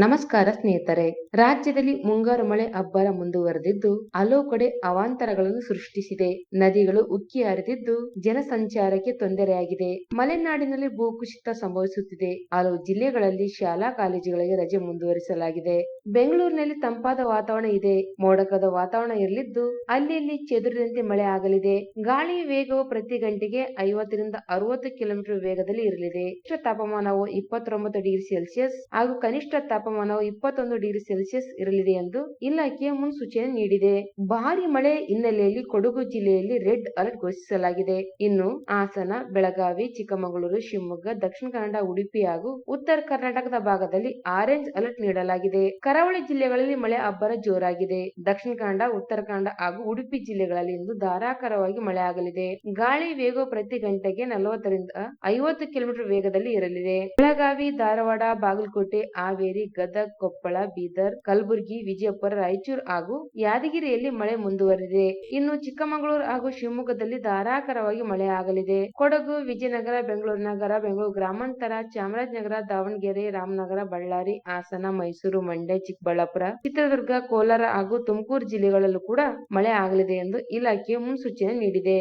ನಮಸ್ಕಾರ ಸ್ನೇಹಿತರೆ. ರಾಜ್ಯದಲ್ಲಿ ಮುಂಗಾರು ಮಳೆ ಅಬ್ಬರ ಮುಂದುವರೆದಿದ್ದು, ಹಲವು ಕಡೆ ಅವಾಂತರಗಳನ್ನು ಸೃಷ್ಟಿಸಿದೆ. ನದಿಗಳು ಉಕ್ಕಿ ಹರಿದಿದ್ದು, ಜನಸಂಚಾರಕ್ಕೆ ತೊಂದರೆಯಾಗಿದೆ. ಮಲೆನಾಡಿನಲ್ಲಿ ಭೂಕುಸಿತ ಸಂಭವಿಸುತ್ತಿದೆ. ಹಲವು ಜಿಲ್ಲೆಗಳಲ್ಲಿ ಶಾಲಾ ಕಾಲೇಜುಗಳಿಗೆ ರಜೆ ಮುಂದುವರಿಸಲಾಗಿದೆ. ಬೆಂಗಳೂರಿನಲ್ಲಿ ತಂಪಾದ ವಾತಾವರಣ ಇದೆ. ಮೋಡಕದ ವಾತಾವರಣ ಇರಲಿದ್ದು ಅಲ್ಲಿ ಚದುರಿದಂತೆ ಮಳೆ ಆಗಲಿದೆ. ಗಾಳಿಯ ವೇಗವು ಪ್ರತಿ ಗಂಟೆಗೆ ಐವತ್ತರಿಂದ ಅರವತ್ತು ಕಿಲೋಮೀಟರ್ ವೇಗದಲ್ಲಿ ಇರಲಿದೆ. ತಾಪಮಾನವು ಇಪ್ಪತ್ತೊಂಬತ್ತು ಡಿಗ್ರಿ ಸೆಲ್ಸಿಯಸ್ ಹಾಗೂ ಕನಿಷ್ಠ ತಾಪಮಾನವು ಇಪ್ಪತ್ತೊಂದು ಡಿಗ್ರಿ ಸೆಲ್ಸಿಯಸ್ ಇರಲಿದೆ ಎಂದು ಇಲಾಖೆಯ ಮುನ್ಸೂಚನೆ ನೀಡಿದೆ. ಭಾರಿ ಮಳೆ ಹಿನ್ನೆಲೆಯಲ್ಲಿ ಕೊಡಗು ಜಿಲ್ಲೆಯಲ್ಲಿ ರೆಡ್ ಅಲರ್ಟ್ ಘೋಷಿಸಲಾಗಿದೆ. ಇನ್ನು ಹಾಸನ, ಬೆಳಗಾವಿ, ಚಿಕ್ಕಮಗಳೂರು, ಶಿವಮೊಗ್ಗ, ದಕ್ಷಿಣ ಕನ್ನಡ, ಉಡುಪಿ ಹಾಗೂ ಉತ್ತರ ಕರ್ನಾಟಕದ ಭಾಗದಲ್ಲಿ ಆರೆಂಜ್ ಅಲರ್ಟ್ ನೀಡಲಾಗಿದೆ. ಕರಾವಳಿ ಜಿಲ್ಲೆಗಳಲ್ಲಿ ಮಳೆ ಅಬ್ಬರ ಜೋರಾಗಿದೆ. ದಕ್ಷಿಣ ಕನ್ನಡ, ಉತ್ತರ ಕನ್ನಡ ಹಾಗೂ ಉಡುಪಿ ಜಿಲ್ಲೆಗಳಲ್ಲಿ ಇಂದು ಧಾರಾಕಾರವಾಗಿ ಮಳೆ ಆಗಲಿದೆ. ಗಾಳಿ ವೇಗ ಪ್ರತಿ ಗಂಟೆಗೆ ನಲವತ್ತರಿಂದ ಐವತ್ತು ಕಿಲೋಮೀಟರ್ ವೇಗದಲ್ಲಿ ಇರಲಿದೆ. ಬೆಳಗಾವಿ, ಧಾರವಾಡ, ಬಾಗಲಕೋಟೆ, ಹಾವೇರಿ ಗದಗ್, ಕೊಪ್ಪಳ, ಬೀದರ್, ಕಲಬುರಗಿ, ವಿಜಯಪುರ, ರಾಯಚೂರು ಹಾಗೂ ಯಾದಗಿರಿಯಲ್ಲಿ ಮಳೆ ಮುಂದುವರಿದಿದೆ. ಇನ್ನು ಚಿಕ್ಕಮಗಳೂರು ಹಾಗೂ ಶಿವಮೊಗ್ಗದಲ್ಲಿ ಧಾರಾಕಾರವಾಗಿ ಮಳೆ ಆಗಲಿದೆ. ಕೊಡಗು, ವಿಜಯನಗರ, ಬೆಂಗಳೂರು ನಗರ, ಬೆಂಗಳೂರು ಗ್ರಾಮಾಂತರ, ಚಾಮರಾಜನಗರ, ದಾವಣಗೆರೆ, ರಾಮನಗರ, ಬಳ್ಳಾರಿ, ಹಾಸನ, ಮೈಸೂರು, ಮಂಡ್ಯ, ಚಿಕ್ಕಬಳ್ಳಾಪುರ, ಚಿತ್ರದುರ್ಗ, ಕೋಲಾರ ಹಾಗೂ ತುಮಕೂರು ಜಿಲ್ಲೆಗಳಲ್ಲೂ ಕೂಡ ಮಳೆ ಆಗಲಿದೆ ಎಂದು ಇಲಾಖೆ ಮುನ್ಸೂಚನೆ ನೀಡಿದೆ.